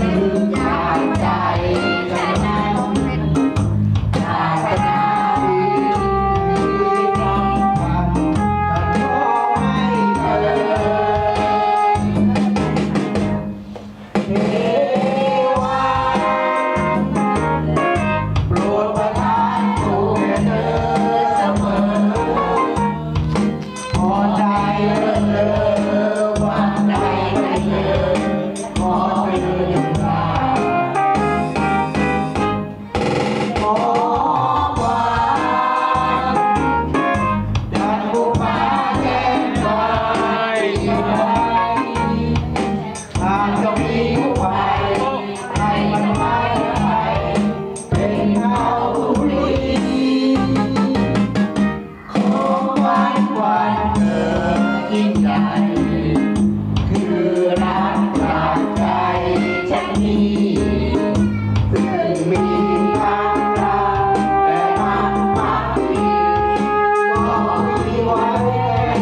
วิ ยิ่งใหญ่คือรักจากใจฉันนี้ซึ่งมีทั้งรักและมันพักดีบอกที่ไว้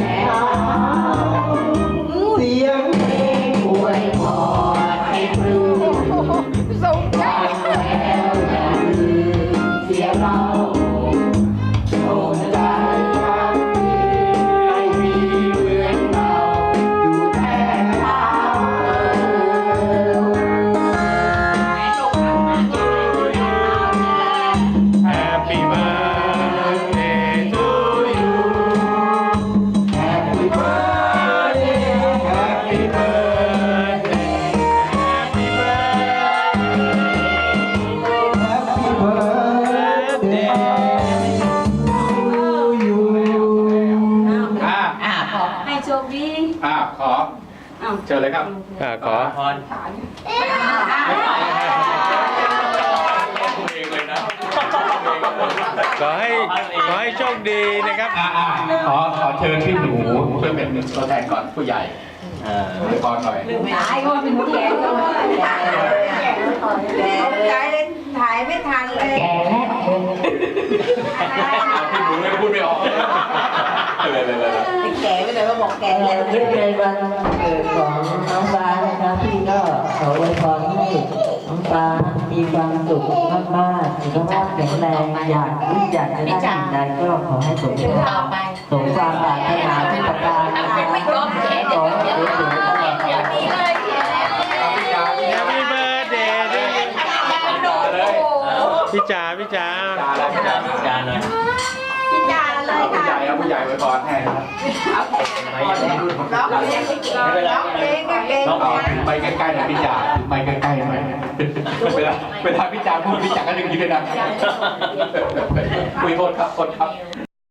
แค่เอาเสียงเพลงอวยพรให้ปลื้มฟังแล้ว อ่าอะขอให้โชคดีอ่าขออ้าวเชิญเลยครับอ่าขอพรเองเลยนะขอให้ขอให้โชคดีนะครับอ่าอ่าขอขอเชิญพี่หนูเพื่อเป็นตัวแทนก่อนผู้ใหญ่อวยพรหน่อยตายก็เป็นแก่ก็แก่แก่ตายเลยถ่ายไม่ทันเลย พี่หนูไม่พูดไม่ออกเลยเลยเลยแก่ไปเลยว่าบอกแก่เลยเนื่องในวันเกิดของน้องฟ้านะครับพี่ก็ขออวยพรให้น้องฟ้ามีความสุขมากๆสุขภาพแข็งแรงอยากคิดอยากจะได้สิ่งใดก็ขอให้สมหวังสมความปรารถนาทุกประการ พี่จ๋าพี่จ๋าจาแล้วจาจาเลยพี่จาเลยผู้ค่ะใหญ่ครับผู้ใหญ่อวยพรให้นะครับร้องเพลงร้องเพลงก็เก่งน้องเอานะถือไปใกล้ๆหน่อยพี่จ๋าถือไปใกล้ๆหน่อยเวลาเวลาพี่จ๋าพูดพี่จ๋าก็ดึงยิ้มเลยนะคุยโทษครับโทษครับ